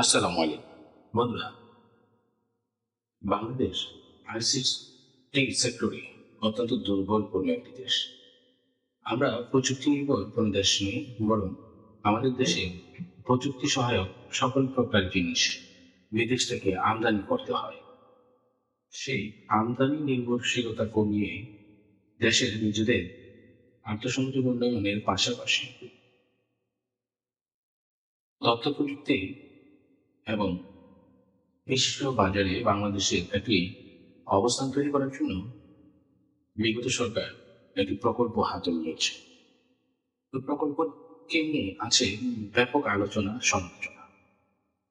আসসালামু আলাইকুম। বন্ধুরা, বাংলাদেশ আইসিটি সেক্টরে অত্যন্ত দুর্বল কোনো একটি দেশ। আমরা প্রযুক্তি নির্ভর কোনো দেশ নই, বরং আমাদের দেশে প্রযুক্তি সহায়ক সকল প্রকার জিনিস বিদেশ থেকে আমদানি করতে হয়। সেই আমদানি নির্ভরশীলতা কমিয়ে দেশের নিজেদের আন্তঃসংযোগ উন্নয়নের পাশাপাশি তথ্য প্রযুক্তি এবং বিশ্ব বাজারে বাংলাদেশের একটি অবস্থান তৈরি করার জন্য বিগত সরকার একটি প্রকল্প হাতে নিয়েছে। প্রকল্পকে নিয়ে আছে ব্যাপক আলোচনা, সমালোচনা।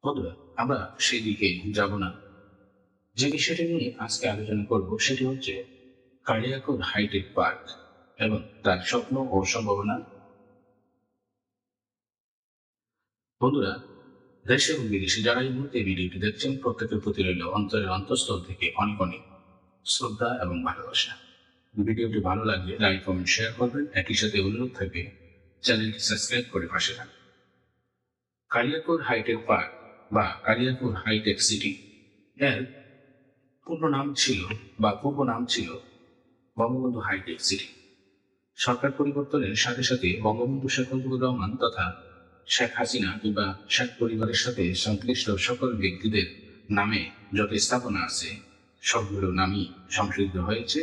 বন্ধুরা, আমরা সেই দিকে যাব না। যে বিষয়টি নিয়ে আজকে আলোচনা করব সেটি হচ্ছে কালিয়াকুর হাইটেক পার্ক এবং তার স্বপ্ন ও সম্ভাবনা। বন্ধুরা দেশে এবং বিদেশে যারা এই মুহূর্তে ভিডিওটি দেখছেন, প্রত্যেকের প্রতি রইল অন্তরের অন্তঃস্থল থেকে অনেক অনেক শ্রদ্ধা এবং ভালোবাসা। ভিডিওটি ভালো লাগলে লাইক, কমেন্ট, শেয়ার করবেন। একই সাথে অনুরোধ থাকবে চ্যানেলটি সাবস্ক্রাইব করে পাশে থাকবেন কালিয়াপুর হাইটেক পার্ক বা কালিয়াপুর হাইটেক সিটি এর পূর্ণ নাম ছিল বা পূর্ব নাম ছিল বঙ্গবন্ধু হাইটেক সিটি। সরকার পরিবর্তনের সাথে সাথে বঙ্গবন্ধু শেখ মুজিবুর রহমান তথা শেখ হাসিনা কিংবা শেখ পরিবারের সাথে সংশ্লিষ্ট সকল ব্যক্তিদের নামে যত স্থাপনা আছে, সবগুলো নামই সংশোধিত হয়েছে।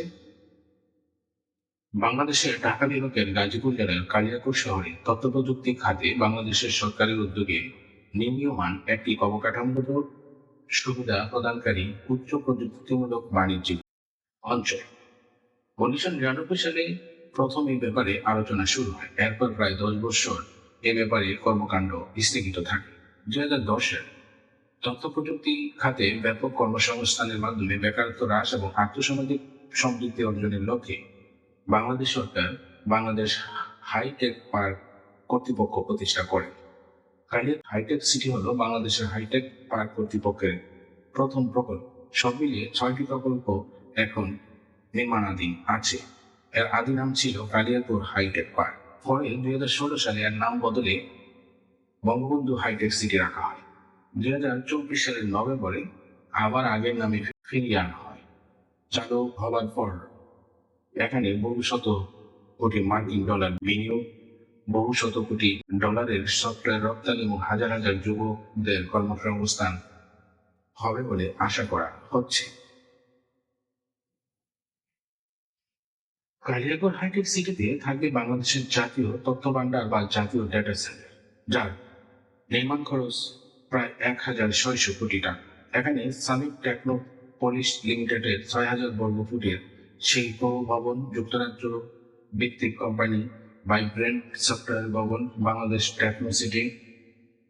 বাংলাদেশের ঢাকা বিভাগের গাজীপুর জেলার কালিয়াকুর শহরে তথ্য প্রযুক্তি খাতে বাংলাদেশের সরকারের উদ্যোগে নির্মীয়মান একটি অবকাঠামোগত সুবিধা প্রদানকারী উচ্চ প্রযুক্তিমূলক বাণিজ্যিক অঞ্চল। উনিশশো নিরানব্বই সালে প্রথম এই ব্যাপারে আলোচনা শুরু হয়। এরপর প্রায় দশ বছর এ ব্যাপারে কর্মকাণ্ড স্থগিত থাকে। দুই হাজার দশের তথ্য প্রযুক্তি খাতে ব্যাপক কর্মসংস্থানের মাধ্যমে বেকারত্ব হ্রাস এবং আর্থসামাজিক সমৃদ্ধি অর্জনের লক্ষ্যে বাংলাদেশ সরকার বাংলাদেশ হাইটেক পার্ক কর্তৃপক্ষ প্রতিষ্ঠা করে। কালিয়ার হাইটেক সিটি হলো বাংলাদেশের হাইটেক পার্ক কর্তৃপক্ষের প্রথম প্রকল্প। সব মিলিয়ে ছয়টি প্রকল্প এখন নির্মাণাধীন আছে। এর আদি নাম ছিল কালিয়াপুর হাইটেক পার্ক। পরে দুই হাজার ষোলো সালে এর নাম বদলে বঙ্গবন্ধু হাইটেক সিটি রাখা হয়। দুই হাজার চব্বিশ সালের নভেম্বরে আবার আগের নামে ফিরিয়ে আনা হয়। চালু হবার পর এখানে বহু শত কোটি মার্কিন ডলার বিনিয়োগ বহু শত কোটি ডলারের সফটওয়্যার রপ্তানি এবং হাজার হাজার যুবকদের কর্মসংস্থান হবে বলে আশা করা হচ্ছে। কালিয়াগড় হাইটেক সিটিতে থাকবে বাংলাদেশের জাতীয় তথ্য ভান্ডার বা জাতীয় ডেটা সেন্টার যার নির্মাণ খরচ প্রায় এক হাজার ছয়শো কোটি টাকা। এখানে সামিক টেকনো পলিশ লিমিটেডের ছয় হাজার বর্গ ফুটের শিল্প ভবন যুক্তরাজ্য ভিত্তিক কোম্পানি ভাইব্রেন্ট সফটওয়্যার ভবন, বাংলাদেশ টেকনো সিটি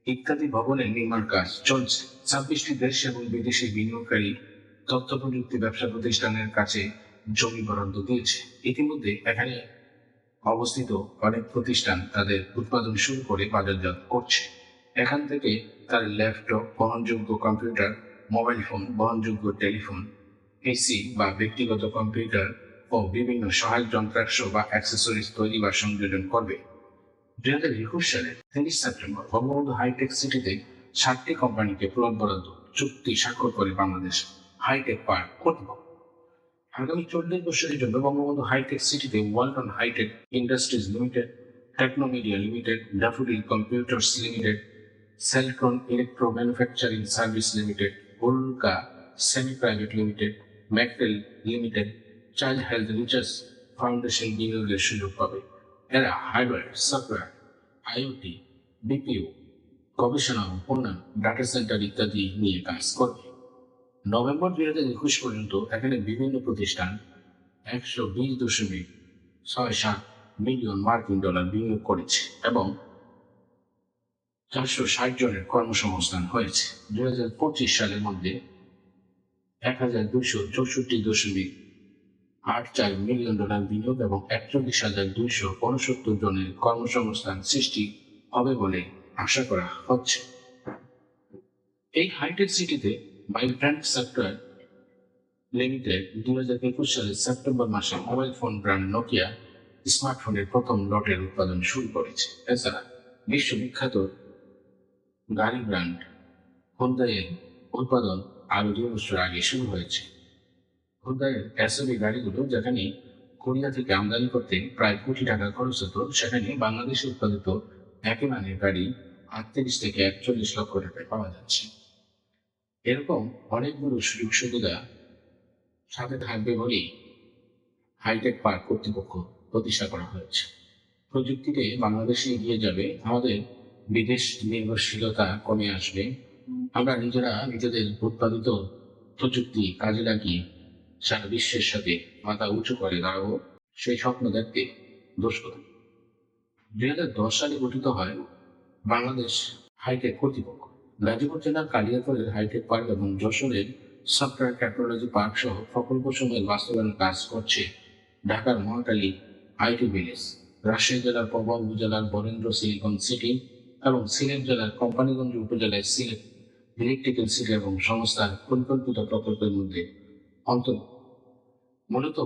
ইত্যাদি ভবনের নির্মাণ কাজ চলছে। ছাব্বিশটি দেশ এবং বিদেশি বিনিয়োগকারী তথ্য প্রযুক্তি ব্যবসা প্রতিষ্ঠানের কাছে জমি বরাদ্দ দিয়েছে। ইতিমধ্যে এখানে অবস্থিত অনেক প্রতিষ্ঠান তাদের উৎপাদন শুরু করে বাজারজাত করছে। এখান থেকে তার ল্যাপটপ, বহনযোগ্য কম্পিউটার, মোবাইল ফোন, বহনযোগ্য টেলিফোন পিসি বা ব্যক্তিগত কম্পিউটার ও বিভিন্ন সহায়ক যন্ত্রাংশ বা অ্যাক্সেসরিজ তৈরি বা সংযোজন করবে। দুই হাজার একুশ সালে তিরিশ সেপ্টেম্বর বঙ্গবন্ধু হাইটেক সিটিতে সাতটি কোম্পানিকে প্লট বরাদ্দ চুক্তি স্বাক্ষর করে বাংলাদেশ হাইটেক পার্ক কর্তৃপক্ষ। আগামী চল্লিশ বছরের জন্য বঙ্গবন্ধু হাইটেক সিটিতে Walton hi tech industries limited Technomedia limited Daffodil computers limited Celltron electro manufacturing service limited Ulka semi private limited Mactel limited child health research foundation বিনিয়োগের সুযোগ পাবে। এরা হার্ডওয়্যার সফটওয়্যার, আইওটি, বিপিও, গবেষণা ও উন্নয়ন ডাটা সেন্টার ইত্যাদি নিয়ে কাজ করবে। নভেম্বর দুই হাজার একুশ পর্যন্ত এখানে বিভিন্ন প্রতিষ্ঠান একশো বিশ দশমিক ছয় সাত মিলিয়ন মার্কিন ডলার বিনিয়োগ করেছে এবং চারশো ষাট জনের কর্মসংস্থান হয়েছে। দুই হাজার পঁচিশ সালের মধ্যে এক হাজার দুশো চৌষট্টি দশমিক আট চার মিলিয়ন ডলার বিনিয়োগ এবং একচল্লিশ হাজার দুইশো উনসত্তর জনের কর্মসংস্থান সৃষ্টি হবে বলে আশা করা হচ্ছে। এই হাইটেক সিটিতে ভাইব্র্যান্ট সফটওয়্যার লিমিটেড দু হাজার একুশ সালের সেপ্টেম্বর মাসে মোবাইল ফোন ব্র্যান্ড নোকিয়া স্মার্টফোনের প্রথম লটের উৎপাদন শুরু করেছে। এছাড়া বিশ্ববিখ্যাত গাড়ি ব্র্যান্ড হুন্দাইয়ের উৎপাদন আরও দুই বছর আগে শুরু হয়েছে। হুন্দাইয়ের এসএবি গাড়িগুলো যেখানে কোরিয়া থেকে আমদানি করতে প্রায় কোটি টাকা খরচ হতো, সেখানে বাংলাদেশে উৎপাদিত একই মানের গাড়ি আটত্রিশ থেকে একচল্লিশ লক্ষ টাকায় পাওয়া যাচ্ছে। এরকম অনেকগুলো সুযোগ সুবিধা সাথে থাকবে বলেই হাইটেক পার্ক কর্তৃপক্ষ প্রতিষ্ঠা করা হয়েছে। প্রযুক্তিতে বাংলাদেশে এগিয়ে যাবে, আমাদের বিদেশ নির্ভরশীলতা কমে আসবে। আমরা নিজেরা নিজেদের উৎপাদিত প্রযুক্তি কাজে লাগিয়ে সারা বিশ্বের সাথে মাথা উঁচু করে দাঁড়াবো, সেই স্বপ্ন দেখতে দোষ দুই হাজার দশ সালে গঠিত হয় বাংলাদেশ হাইটেক কর্তৃপক্ষ। গাজীপুর জেলার কালিয়াকৈর হাইটেক পার্ক এবং যশোরের সফটওয়্যার টেকনোলজি পার্ক সহ প্রকল্প সমূহের বাস্তবায়ন কাজ করছে ঢাকার মহাকালী আইটি ভিলেজ। রাজশাহী জেলার পবা উপজেলার বরেন্দ্র সিলিকন সিটি এবং সিলেট জেলার কোম্পানিগঞ্জ উপজেলায় সিলেট ইলেকট্রিক্যাল সিটি এবং সংস্থার পরিকল্পিত প্রকল্পের মধ্যে অন্তর। মূলত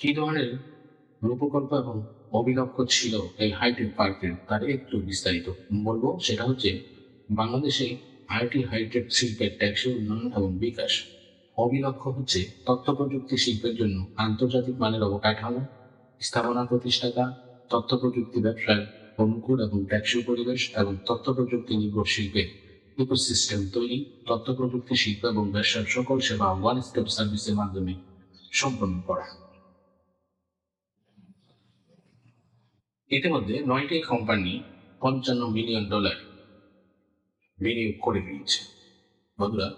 কি ধরনের রূপকল্প এবং অভিলক্ষ ছিল এই হাইটেক পার্কের, তার একটু বিস্তারিত বলব। সেটা হচ্ছে বাংলাদেশে আইটি হাইটেক শিল্পের ট্যাক্সি উন্নয়ন এবং বিকাশ অভিলক্ষ্য হচ্ছে তথ্য প্রযুক্তি শিল্পের জন্য আন্তর্জাতিক মানের অবকাঠামো, স্থাপনা প্রতিষ্ঠাতা, তথ্য প্রযুক্তি ব্যবসার অনুকূল এবং ট্যাক্সি পরিবেশ এবং তথ্য প্রযুক্তি নির্ভর শিল্পের ইকোসিস্টেম তৈরি, তথ্য প্রযুক্তি শিল্প এবং ব্যবসার সকল সেবা ওয়ান স্টেপ সার্ভিসের মাধ্যমে সম্পন্ন করা। ইতিমধ্যে নয়টি কোম্পানি পঞ্চান্ন মিলিয়ন ডলার বিনিয়োগ করে দিয়েছে বন্ধুরা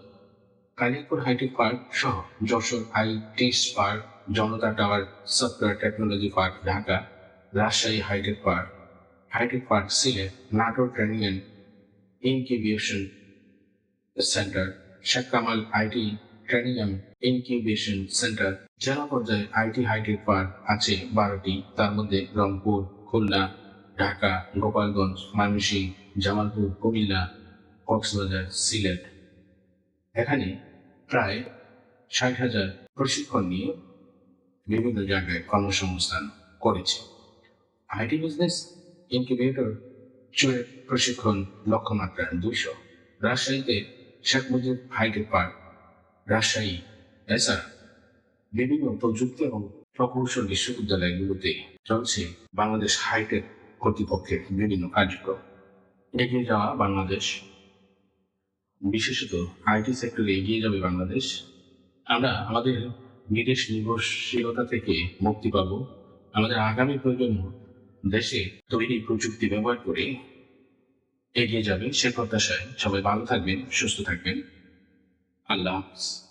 কালিয়াপুর হাইটেক পার্ক সহ Jessore IT park, Janata tower, software technology park, Dhaka, Rajshahi hi tech park hi tech park Sylhet Natore training and incubation centre, Sheikh Kamal IT training and incubation centre, জেলা পর্যায়ে IT hi tech park আছে বারোটি। তার মধ্যে রংপুর, খুলনা, ঢাকা, গোপালগঞ্জ ময়মনসিংহ জামালপুর, কুমিল্লা কক্সবাজার সিলেট এখানে প্রায় ষাট হাজার প্রশিক্ষণ নিয়ে বিভিন্ন জায়গায় কর্মসংস্থান করেছে। আইটি বিজনেস, ইনকিউবেটর চুয়েট প্রশিক্ষণ, লক্ষ্যমাত্রা দুইশো। রাজশাহীতে Sheikh Mujib hi tech park, Rajshahi এছাড়া বিভিন্ন প্রযুক্তি এবং প্রকৌশল বিশ্ববিদ্যালয়গুলোতে চলছে বাংলাদেশ হাইটেক কর্তৃপক্ষের বিভিন্ন কার্যক্রম। এগিয়ে যাওয়া বাংলাদেশ বিশেষত আইটি সেক্টরে এগিয়ে যাবে বাংলাদেশ, আমরা আমাদের বিদেশ নির্ভরশীলতা থেকে মুক্তি পাব। আমাদের আগামী প্রজন্ম দেশে তৈরি প্রযুক্তি ব্যবহার করে এগিয়ে যাবে। সে প্রত্যাশায় সবাই ভালো থাকবেন, সুস্থ থাকবেন। আল্লাহ হাফিজ।